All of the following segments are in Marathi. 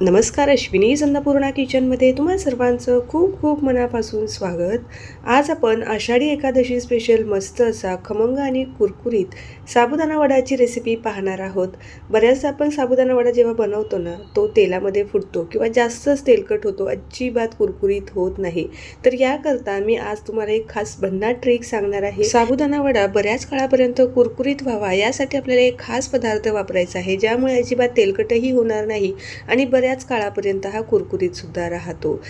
नमस्कार अश्विनी अन्नपूर्णा किचनमध्ये तुम्हा सर्वांचं खूप खूप मनापासून स्वागत. आज आपण आषाढी एकादशी स्पेशल मस्त असा खमंग आणि कुरकुरीत साबुदाणा वडाची रेसिपी पाहणार आहोत. बऱ्याचदा आपण साबुदाणा वडा जेव्हा बनवतो ना तो तेलामध्ये फुटतो किंवा जास्तच तेलकट होतो अजिबात कुरकुरीत होत नाही. तर याकरता मी आज तुम्हाला एक खास भन्नाट ट्रिक सांगणार आहे. साबुदाणा वडा बऱ्याच काळापर्यंत कुरकुरीत व्हावा यासाठी आपल्याला एक खास पदार्थ वापरायचा आहे ज्यामुळे अजिबात तेलकटही होणार नाही आणि बऱ्याच काळापर्यंत हा कुरकुरीत सुद्धा राहतो.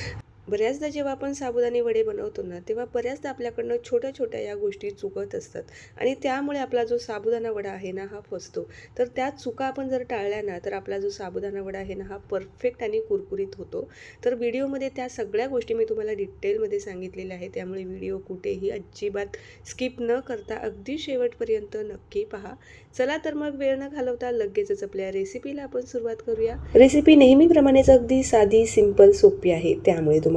बऱ्याचदा जेव्हा आपण साबुदाणे वडे बनवतो ना तेव्हा बऱ्याचदा आपल्याकडनं छोट्या छोट्या या गोष्टी चुकत असतात. आणि त्यामुळे आपला जो साबुदाणा वडा आहे ना हा फसतो. तर त्या चुका आपण जर टाळल्या ना तर आपला जो साबुदाणा वडा आहे ना हा परफेक्ट आणि कुरकुरीत होतो. तर व्हिडिओमध्ये त्या सगळ्या गोष्टी मी तुम्हाला डिटेलमध्ये सांगितलेल्या आहे त्यामुळे व्हिडिओ कुठेही अजिबात स्किप न करता अगदी शेवटपर्यंत नक्की पहा. चला तर मग वेळ न घालवता लगेचच आपल्या रेसिपीला आपण सुरुवात करूया. रेसिपी नेहमीप्रमाणेच अगदी साधी सिंपल सोपी आहे. त्यामुळे तुम्हाला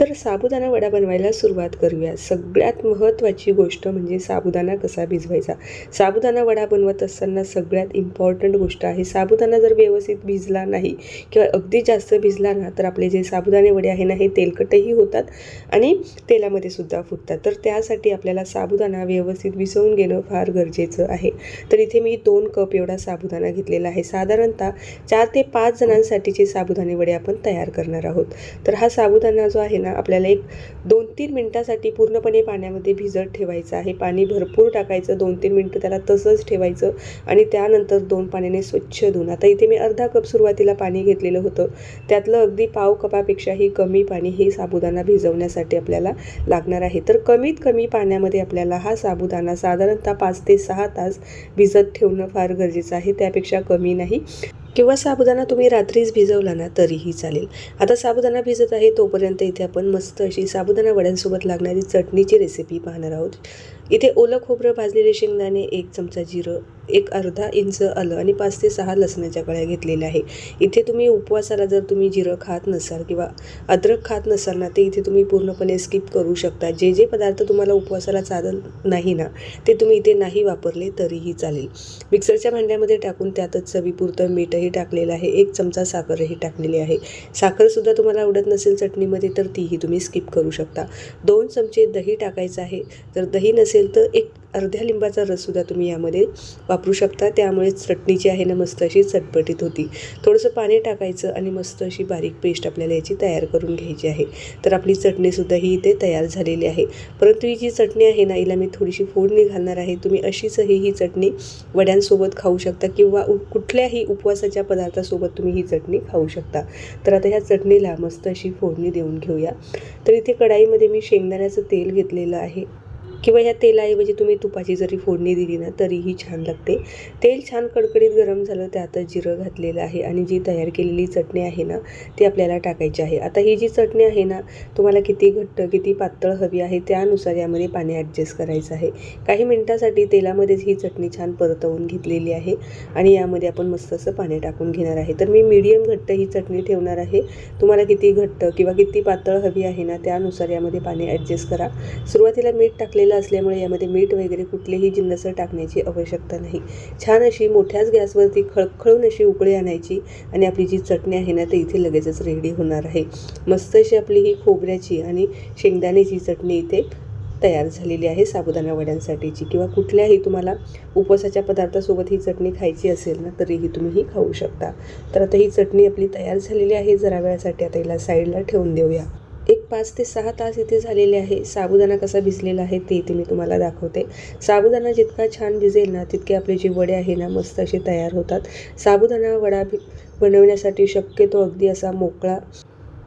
तर साबुदाणा वडा बनवायला सुरुवात करूया. सगळ्यात महत्त्वाची गोष्ट म्हणजे साबुदाणा कसा भिजवायचा? साबुदाणा वडा बनवत असताना सगळ्यात इम्पॉर्टंट गोष्ट आहे साबुदाणा जर व्यवस्थित भिजला नाही किंवा अगदी जास्त भिजला ना तर आपले जे साबुदाणे वडे आहे ना हे तेलकटही होतात आणि तेलामध्ये सुद्धा फुटतात. तर त्यासाठी आपल्याला साबुदाणा व्यवस्थित भिजवून घेणं फार गरजेचं आहे. तर इथे मी दोन कप एवढा साबुदाणा घेतलेला आहे. साधारणतः चार ते पाच जणांसाठीचे साबुदाणे वडे आपण तयार करणार आहोत. तर हा साबुदाणा जो आहे ना आपल्याला एक दोन तीन मिनटासाठी पूर्णपणे पाण्यामध्ये भिजत ठेवायचं आहे. पाणी भरपूर टाकायचं दोन तीन मिनटं त्याला तसंच ठेवायचं आणि त्यानंतर दोन पाण्याने स्वच्छ धुवून आता इथे मी अर्धा कप सुरुवातीला पाणी घेतलेलं होतं. त्यातलं अगदी पाव कपापेक्षाही कमी पाणी हे साबुदाणा भिजवण्यासाठी आपल्याला लागणार आहे. तर कमीत कमी पाण्यामध्ये आपल्याला हा साबुदाणा साधारणतः पाच ते सहा तास भिजत ठेवणं फार गरजेचं आहे. त्यापेक्षा कमी नाही. किंवा साबुदाणा तुम्ही रात्रीच भिजवला ना तरीही चालेल. आता साबुदाणा भिजत आहे तोपर्यंत इथे आपण मस्त अशी साबुदाणा वड्यांसोबत लागणारी चटणीची रेसिपी पाहणार आहोत. इथे ओलं खोबरं भाजलेले शेंगदाणे एक चमचा जिरं एक अर्धा इंच आलं आणि पाच ते सहा लसणाच्या कळ्या घेतलेल्या आहे. इथे तुम्ही उपवासाला जर तुम्ही जिरं खात नसाल किंवा अद्रक खात नसाल ना ते इथे तुम्ही पूर्णपणे स्किप करू शकता. जे जे पदार्थ तुम्हाला उपवासाला चालत नाही ना ते तुम्ही इथे नाही वापरले तरीही चालेल. मिक्सरच्या भांड्यामध्ये टाकून त्यातच चवीपुरतं मीठही टाकलेलं आहे. एक चमचा साखरही टाकलेली आहे. साखरसुद्धा तुम्हाला आवडत नसेल चटणीमध्ये तर तीही तुम्ही स्किप करू शकता. दोन चमचे दही टाकायचं आहे. जर दही नसेल तर एक अर्ध्या लिंबाचा रससुद्धा तुम्ही यामध्ये वापरू शकता. त्यामुळे चटणी जी आहे ना मस्त अशी चटपटीत होती. थोडंसं पाणी टाकायचं आणि मस्त अशी बारीक पेस्ट आपल्याला याची तयार करून घ्यायची आहे. तर आपली चटणीसुद्धा ही इथे तयार झालेली आहे. परंतु ही जी चटणी आहे ना हिला मी थोडीशी फोडणी घालणार आहे. तुम्ही अशीचही ही चटणी वड्यांसोबत खाऊ शकता किंवा उ कुठल्याही उपवासाच्या पदार्थासोबत तुम्ही ही चटणी खाऊ शकता. तर आता ह्या चटणीला मस्त अशी फोडणी देऊन घेऊया. तर इथे कढाईमध्ये मी शेंगदाण्याचं तेल घेतलेलं आहे. किंवा ह्या तेलाऐवजी तुम्ही तुपाची जरी फोडणी दिली ना तरीही छान लागते. तेल छान कडकडीत गरम झालं त्यातच जिरं घातलेलं आहे आणि जी तयार केलेली चटणी आहे ना ती आपल्याला टाकायची आहे. आता ही जी चटणी आहे ना तुम्हाला किती घट्ट किती पातळ हवी आहे त्यानुसार यामध्ये पाणी ॲडजस्ट करायचं आहे. काही मिनटासाठी तेलामध्येच ही चटणी छान परतवून घेतलेली आहे आणि यामध्ये आपण मस्त असं पाणी टाकून घेणार आहे. तर मी मीडियम घट्ट ही चटणी ठेवणार आहे. तुम्हाला किती घट्ट किंवा किती पातळ हवी आहे ना त्यानुसार यामध्ये पाणी ॲडजस्ट करा. सुरुवातीला मीठ टाकले टाकलेलं असल्यामुळे यामध्ये मीठ वगैरे कुठलेही जिन्नस टाकण्याची आवश्यकता नाही. छान अशी मोठ्याच गॅसवरती खळखळून अशी उकळी आणायची आणि आपली जी चटणी आहे ना ते इथे लगेचच रेडी होणार आहे. मस्त अशी आपली ही खोबऱ्याची आणि शेंगदाण्याची चटणी इथे तयार झालेली आहे साबुदाणा वड्यांसाठीची. किंवा कुठल्याही तुम्हाला उपवासाच्या पदार्थासोबत ही चटणी खायची असेल ना तरीही तुम्ही ही खाऊ शकता. तर आता ही चटणी आपली तयार झालेली आहे. जरा वेळासाठी आता हिला साईडला ठेवून देऊया. एक पाच ते सहा तास इथे झालेले आहे. साबुदाणा कसा भिजलेला आहे ते इथे मी तुम्हाला दाखवते. साबुदाणा जितका छान भिजेल ना तितके आपले जे वडे आहे ना मस्त असे तयार होतात. साबुदाणा वडा बनवण्यासाठी शक्यतो अगदी असा मोकळा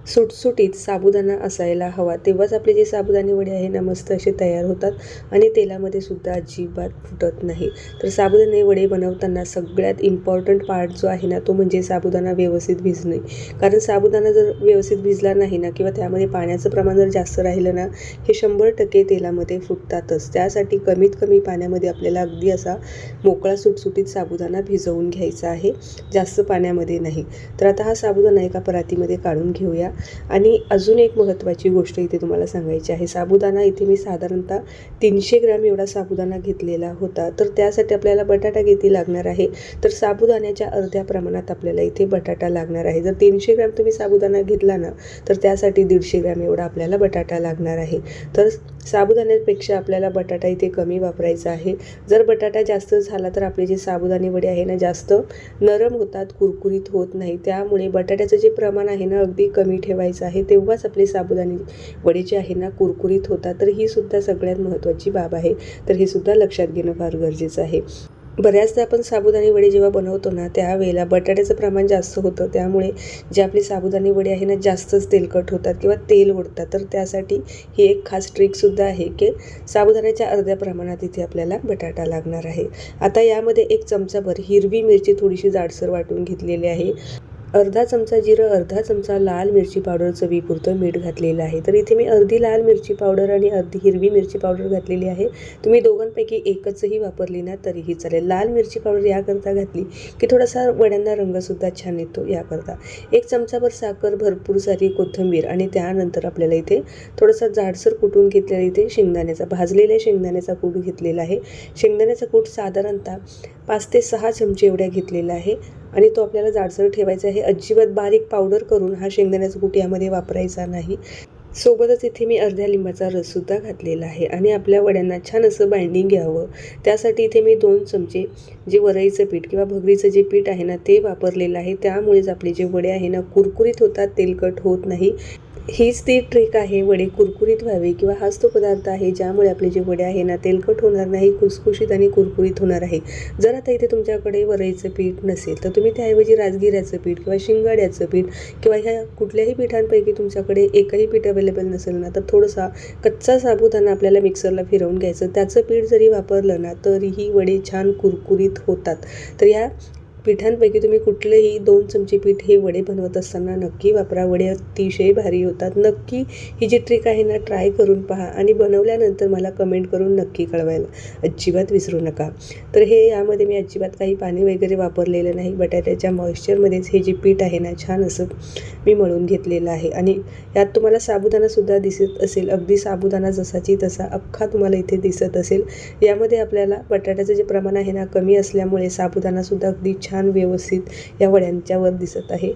सुटसुटीत साबुदाणा असायला हवा. तेव्हाच आपले जे साबुदाणे वडे आहे ना मस्त असे तयार होतात आणि तेलामध्ये सुद्धा अजिबात फुटत नाही. तर साबुदाणे वडे बनवताना सगळ्यात इम्पॉर्टंट पार्ट जो आहे ना तो म्हणजे साबुदाणा व्यवस्थित भिजणे. कारण साबुदाणा जर व्यवस्थित भिजला नाही ना किंवा त्यामध्ये पाण्याचं प्रमाण जर जास्त राहिलं ना हे शंभर टक्के तेलामध्ये फुटतातच. त्यासाठी कमीत कमी पाण्यामध्ये आपल्याला अगदी असा मोकळा सुटसुटीत साबुदाणा भिजवून घ्यायचा आहे. जास्त पाण्यामध्ये नाही. तर आता हा साबुदाणा एका परातीमध्ये काढून घेऊया. आणि अजून एक महत्त्वाची गोष्ट इथे तुम्हाला सांगायची आहे. साबुदाणा इथे मी साधारणतः तीनशे ग्रॅम एवढा साबुदाणा घेतलेला होता. तर त्यासाठी आपल्याला बटाटा किती लागणार आहे? तर साबुदाण्याच्या अर्ध्या प्रमाणात आपल्याला इथे बटाटा लागणार आहे. जर तीनशे ग्रॅम तुम्ही साबुदाणा घेतला ना तर त्यासाठी दीडशे ग्रॅम एवढा आपल्याला बटाटा लागणार आहे. तर साबुदाण्यापेक्षा आपल्याला बटाटा इथे कमी वापरायचा आहे. जर बटाटा जास्त झाला तर आपले जे साबुदाणे वडे आहे ना जास्त नरम होतात कुरकुरीत होत नाही. त्यामुळे बटाट्याचं जे प्रमाण आहे ना अगदी कमी ठेवायचं आहे. तेव्हाच आपले साबुदाणे वडे जे आहे ना कुरकुरीत होतात. तर ही सुद्धा सगळ्यात महत्त्वाची बाब आहे. तर हे सुद्धा लक्षात घेणं फार गरजेचं आहे. बऱ्याचदा आपण साबुदाणे वडे जेव्हा बनवतो ना त्यावेळेला बटाट्याचं प्रमाण जास्त होतं. त्यामुळे जे आपले साबुदाणे वडे आहे ना जास्तच तेलकट होतात किंवा तेल ओढतात. तर त्यासाठी ही एक खास ट्रिकसुद्धा आहे की साबुदाण्याच्या अर्ध्या प्रमाणात इथे आपल्याला बटाटा लागणार आहे. आता यामध्ये एक चमचाभर हिरवी मिरची थोडीशी जाडसर वाटून घेतलेली आहे. अर्धा चमचा जिरं अर्धा चमचा लाल मिरची पावडर चवीपुरतं मीठ घातलेलं आहे. तर इथे मी अर्धी लाल मिरची पावडर आणि अर्धी हिरवी मिरची पावडर घातलेली आहे. तुम्ही दोघांपैकी एकचही वापरली ना तरीही चालेल. लाल मिरची पावडर याकरता घातली की थोडासा वड्यांना रंगसुद्धा छान येतो याकरता. एक चमचाभर साखर भरपूर सारी कोथिंबीर आणि त्यानंतर आपल्याला इथे थोडासा जाडसर कुटून घेतलेला इथे शेंगदाण्याचा भाजलेल्या शेंगदाण्याचा कूट घेतलेला आहे. शेंगदाण्याचा कूट साधारणतः पाच ते सहा चमचे एवढ्या घेतलेला आहे आणि तो आपल्याला जाडसर ठेवायचा आहे. अजिबात बारीक पावडर करून हा शेंगदाण्याचा कूट यामध्ये वापरायचा नाही. सोबतच इथे मी अर्ध्या लिंबाचा रससुद्धा घातलेला आहे आणि आपल्या वड्यांना छान असं बाइंडिंग घ्यावं. त्यासाठी इथे मी दोन चमचे जे वरईचं पीठ किंवा भगरीचं जे पीठ आहे ना ते वापरलेलं आहे. त्यामुळेच आपले जे वडे आहे ना कुरकुरीत होतात तेलकट होत नाही. हीच ती ट्रिक आहे वडे कुरकुरीत व्हावे किंवा हाच तो पदार्थ आहे ज्यामुळे आपले जे वडे आहे ना तेलकट होणार नाही खुसखुशीत आणि कुरकुरीत होणार आहे. जर आता इथे तुमच्याकडे वरईचं पीठ नसेल तर तुम्ही त्याऐवजी राजगिऱ्याचं पीठ किंवा शिंगाड्याचं पीठ किंवा ह्या कुठल्याही पिठांपैकी तुमच्याकडे एकही पीठ अवेलेबल नसेल ना तर थोडासा कच्चा साबुदाणा आपल्याला मिक्सरला फिरवून घ्यायचं. त्याचं पीठ जरी वापरलं ना तरीही वडे छान कुरकुरीत होतात. तर या पिठांपैकी तुम्ही कुठलेही दोन चमचे पीठ हे वडे बनवत असताना नक्की वापरा. वडे अतिशय भारी होतात. नक्की ही जी ट्रिक आहे ना ट्राय करून पहा आणि बनवल्यानंतर मला कमेंट करून नक्की कळवायला अजिबात विसरू नका. तर हे यामध्ये मी अजिबात काही पाणी वगैरे वापरलेलं नाही. बटाट्याच्या मॉइश्चरमध्येच हे जे पीठ आहे ना छान असं मी मळून घेतलेलं आहे. आणि यात तुम्हाला साबुदाणासुद्धा दिसत असेल. अगदी साबुदाणा जसाची तसा अख्खा तुम्हाला इथे दिसत असेल. यामध्ये आपल्याला बटाट्याचं जे प्रमाण आहे ना कमी असल्यामुळे साबुदाणासुद्धा अगदी छान व्यवस्थित या वड्यांच्यावर दिसत आहे.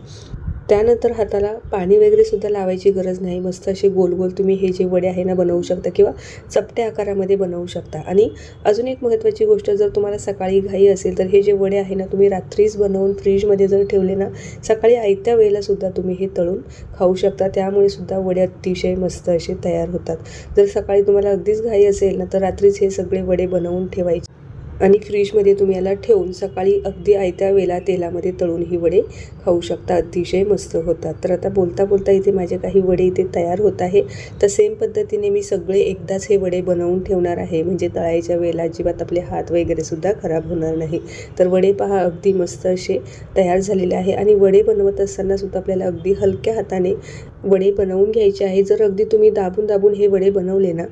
त्यानंतर हाताला पाणी वगैरे सुद्धा लावायची गरज नाही. मस्त असे गोल गोल तुम्ही हे जे वडे आहे ना बनवू शकता किंवा चपट्या आकारामध्ये बनवू शकता. आणि अजून एक महत्त्वाची गोष्ट जर तुम्हाला सकाळी घाई असेल तर हे जे वडे आहे ना तुम्ही रात्रीच बनवून फ्रीजमध्ये जर ठेवले ना सकाळी आयत्या वेळेला सुद्धा तुम्ही हे तळून खाऊ शकता. त्यामुळे सुद्धा वडे अतिशय मस्त असे तयार होतात. जर सकाळी तुम्हाला अगदीच घाई असेल ना तर रात्रीच हे सगळे वडे बनवून ठेवायचे. आणि फ्रीजमध्ये तुम्ही याला ठेवून सकाळी अगदी आयत्या वेळा तेलामध्ये तळून ही वडे खाऊ शकता. अतिशय मस्त होतात. तर आता बोलता बोलता इथे माझे काही वडे इथे तयार होत आहे. तर सेम पद्धतीने मी सगळे एकदाच हे वडे बनवून ठेवणार आहे. म्हणजे तळायच्या वेळेला अजिबात आपले हात वगैरेसुद्धा खराब होणार नाही. तर वडे पहा अगदी मस्त असे तयार झालेले आहे. आणि वडे बनवत असताना सुद्धा आपल्याला अगदी हलक्या हाताने वडे बनवून घ्यायचे आहे. जर अगदी तुम्ही दाबून दाबून हे वडे बनवले ना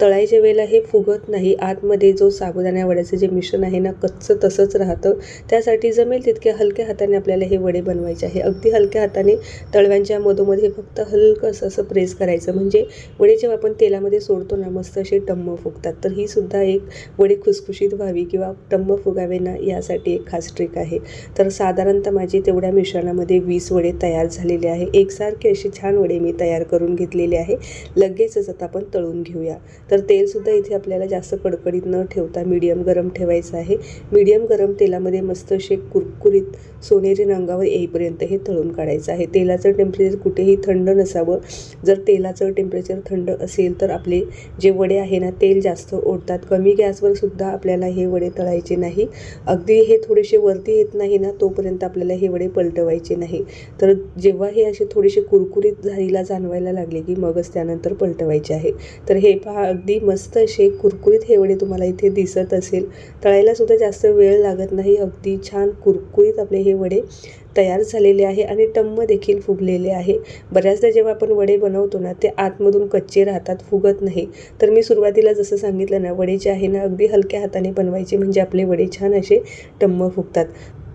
तळायच्या वेळेला हे फुगत नाही. आतमध्ये जो साबुदाण्या वड्याचं जे मिश्रण आहे ना कच्चं तसंच राहतं. त्यासाठी जमेल तितक्या हलक्या हाताने आपल्याला हे वडे बनवायचे आहे. अगदी हलक्या हाताने तळव्यांच्या मधोमध्ये फक्त हलकंसं असं प्रेस करायचं. म्हणजे वडे जेव्हा आपण तेलामध्ये सोडतो ना मस्त असे टम्म फुगतात. तर ही सुद्धा एक वडे खुसखुशीत व्हावी किंवा टम्म फुगावे ना यासाठी एक खास ट्रिक आहे. तर साधारणतः माझे तेवढ्या मिश्रणामध्ये वीस वडे तयार झालेले आहे. एकसारखे असे छान वडे मी तयार करून घेतलेले आहे. लगेचच आता आपण तळून घेऊया. तर तेलसुद्धा इथे आपल्याला जास्त कडकडीत न ठेवता मीडियम गरम ठेवायचं आहे. मीडियम गरम तेलामध्ये मस्त असे कुरकुरीत सोनेरी रंगावर येईपर्यंत हे तळून काढायचं आहे. तेलाचं टेम्परेचर कुठेही थंड नसावं. जर तेलाचं टेम्परेचर थंड असेल तर आपले जे वडे आहे ना तेल जास्त ओढतात. कमी गॅसवर सुद्धा आपल्याला हे वडे तळायचे नाही. अगदी हे थोडेसे वरती येत नाही ना तोपर्यंत आपल्याला हे वडे पलटवायचे नाही. तर जेव्हा हे असे थोडेसे कुरकुरीत झारीला जाणवायला लागले की मगच त्यानंतर पलटवायचे आहे. तर हे पहा अगदी मस्त असे कुरकुरीत हे वडे तुम्हाला इथे दिसत असेल. तळायला सुद्धा जास्त वेळ लागत नाही. अगदी छान कुरकुरीत आपले हे वडे तयार झालेले आहे आणि टम्म देखील फुगलेले आहे. बऱ्याचदा जेव्हा आपण वडे बनवतो ना ते आतमधून कच्चे राहतात फुगत नाही. तर मी सुरुवातीला जसं सांगितलं ना वडे जे आहे ना अगदी हलक्या हाताने बनवायचे म्हणजे आपले वडे छान असे टम्म फुगतात.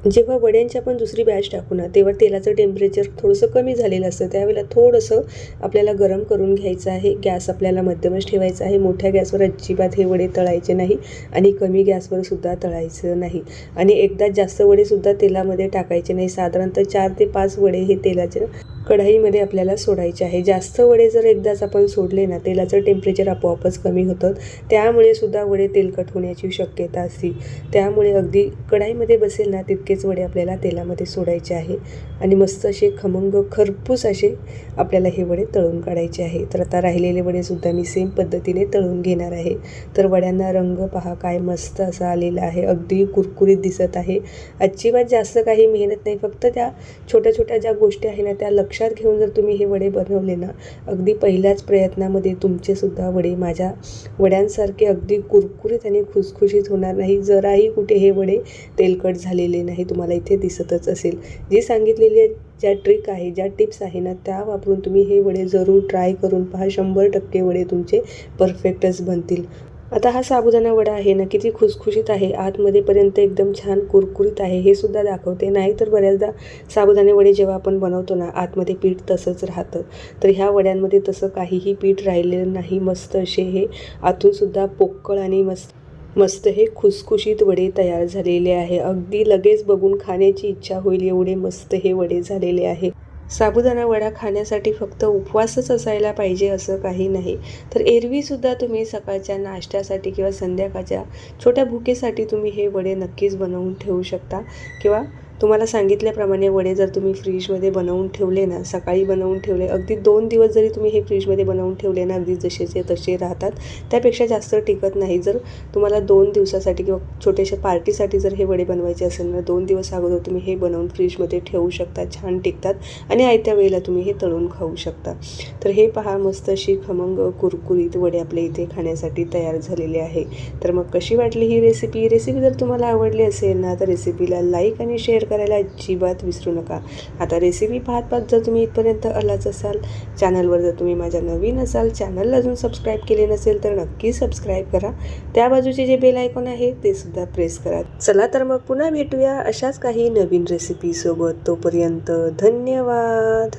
जेव्हा वड्यांची आपण दुसरी बॅच टाकू ना तेव्हा तेलाचं टेम्परेचर थोडंसं कमी झालेलं असतं. त्यावेळेला थोडंसं आपल्याला गरम करून घ्यायचं आहे. गॅस आपल्याला मध्यमच ठेवायचा आहे. मोठ्या गॅसवर अजिबात हे वडे तळायचे नाही आणि कमी गॅसवर सुद्धा तळायचं नाही. आणि एकदा जास्त वडेसुद्धा तेलामध्ये टाकायचे नाही. साधारणतः चार ते पाच वडे हे तेलाचे कढाईमध्ये आपल्याला सोडायचे आहे. जास्त वडे जर एकदाच आपण सोडले ना तेलाचं टेम्परेचर आपोआपच कमी होतं. त्यामुळे सुद्धा वडे तेलकट होण्याची शक्यता असते. त्यामुळे अगदी कढाईमध्ये बसेल ना तितकेच वडे आपल्याला तेलामध्ये सोडायचे आहे. आणि मस्त असे खमंग खरपूस असे आपल्याला हे वडे तळून काढायचे आहे. तर आता राहिलेले वडेसुद्धा मी सेम पद्धतीने तळून घेणार आहे. तर वड्यांना रंग पहा काय मस्त असा आलेला आहे. अगदी कुरकुरीत दिसत आहे. अजिबात जास्त काही मेहनत नाही. फक्त त्या छोट्या छोट्या ज्या गोष्टी आहे ना त्या लक्ष लक्षात घेऊन जर तुम्ही हे वडे बनवले ना अगदी पहिल्याच प्रयत्नामध्ये तुमचेसुद्धा वडे माझ्या वड्यांसारखे अगदी कुरकुरीत आणि खुसखुशीत होणार नाही. जराही कुठे हे वडे तेलकट झालेले नाही तुम्हाला इथे दिसतच असेल. जी सांगितलेली ज्या ट्रिक आहे ज्या टिप्स आहे ना त्या वापरून तुम्ही हे वडे जरूर ट्राय करून पहा. शंभर टक्के वडे तुमचे परफेक्टच बनतील. आता हा साबुदाणा वडा आहे ना किती खुसखुशीत आहे. आतमध्येपर्यंत एकदम छान कुरकुरीत आहे. हे सुद्धा दाखवते. नाही तर बऱ्याचदा साबुदाणे वडे जेव्हा आपण बनवतो ना आतमध्ये पीठ तसंच राहतं. तर ह्या वड्यांमध्ये तसं काहीही पीठ राहिलेलं नाही. मस्त असे हे आतूनसुद्धा पोकळ आणि मस्त मस्त हे खुसखुशीत वडे तयार झालेले आहे. अगदी लगेच बघून खाण्याची इच्छा होईल. एवढे मस्त हे वडे झालेले आहे. साबुदाणा वडा खाण्यासाठी फक्त उपवासच असायला पाहिजे असं काही नाही. तर एरवीसुद्धा तुम्ही सकाळच्या नाश्त्यासाठी किंवा संध्याकाळच्या छोट्या भुकेसाठी तुम्ही हे वडे नक्कीच बनवून ठेवू शकता. किंवा तुम्हाला सांगितल्याप्रमाणे वडे जर तुम्ही फ्रीजमध्ये बनवून ठेवले ना सकाळी बनवून ठेवले अगदी दोन दिवस जरी तुम्ही हे फ्रीजमध्ये बनवून ठेवले ना अगदी जसेचे तसे राहतात त्यापेक्षा जास्त टिकत नाही. जर तुम्हाला दोन दिवसासाठी किंवा छोट्याशा पार्टीसाठी जर हे वडे बनवायचे असेल ना दोन दिवस अगोदर तुम्ही हे बनवून फ्रीजमध्ये ठेवू शकता छान टिकतात आणि आयत्या वेळेला तुम्ही हे तळून खाऊ शकता. तर हे पहा मस्त अशी खमंग कुरकुरीत वडे आपल्या इथे खाण्यासाठी तयार झालेले आहे. तर मग कशी वाटली ही रेसिपी रेसिपी जर तुम्हाला आवडली असेल ना तर रेसिपीला लाईक आणि शेअर शेअर करायला अजिबात विसरू नका. आता रेसिपी पाहत पाहत जर तुम्ही इथपर्यंत आलाच असाल चॅनलवर जर तुम्ही माझ्या नवीन असाल चॅनलला अजून सबस्क्राईब केले नसेल तर नक्की सबस्क्राईब करा. त्या बाजूचे जे बेल आयकॉन आहे ते सुद्धा प्रेस करा. चला तर मग पुन्हा भेटूया अशाच काही नवीन रेसिपीसोबत तोपर्यंत धन्यवाद.